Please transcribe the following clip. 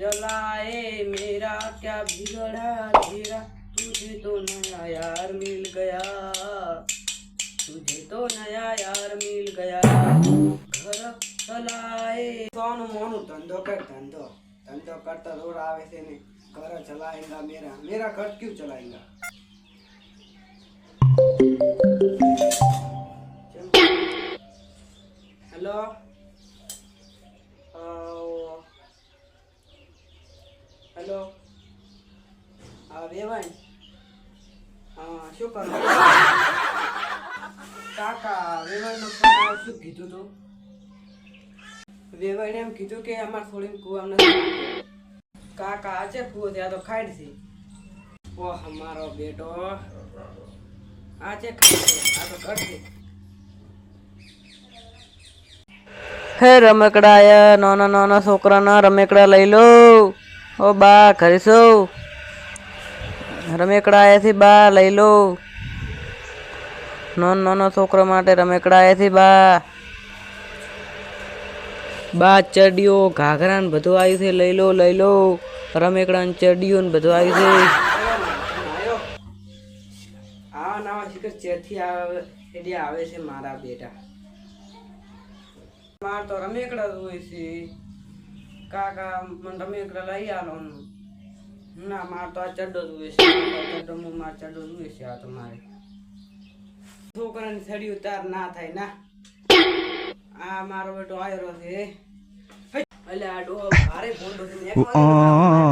जलाए मेरा, क्या बिगड़ा तेरा तुझे तो नया यार मिल गया। तुझे तो नया यार मिल गया। घर चलाए कौन मोनु, धंधो कर, धंधो। धंधो करता रोड आवे से नहीं। घर चलाएगा मेरा। मेरा घर क्यों चलाएगा हेलो? હેલો હા વેવાઈ શું કરો? કાકા આવ્યો, શું કીધું તું? વેવાઈને એમ કીધું કે અમાર થોડી કુવા કાકા આજે કુવો ત્યાં તો ખાડ છે. ઓહ અમારો બેટો. ખાડ છે આ તો કરશે હે રમકડા નાના નાના છોકરાના રમેકડા લઈ લો. ઓ બા, ઘરે રમેકડા આયા બા, લઈ લો. નાનો નાનો છોકરા માટે રમેકડા આયા બા. બા ચડીઓ ઘાઘરા ને બધું આવ્યું છે, લઈ લો લઈ લો. રમેકડા ને ચડીઓ ને બધું આવ્યું છે. આવે છે મારા બેટા. માર તો રમેકડા હોય છે. કાકા મને રમેકડા લઈ આલો ના. માર તો આ ચડ્ડો જોઈએ છે. ચડ્ડો માર ચડ્ડો જોઈએ છે આ તમારે. છોકરાની સડી ઉતાર ના થાય, ના. આ મારો બેટો આયરો છે. એટલે આ ડો ભારે એક વાર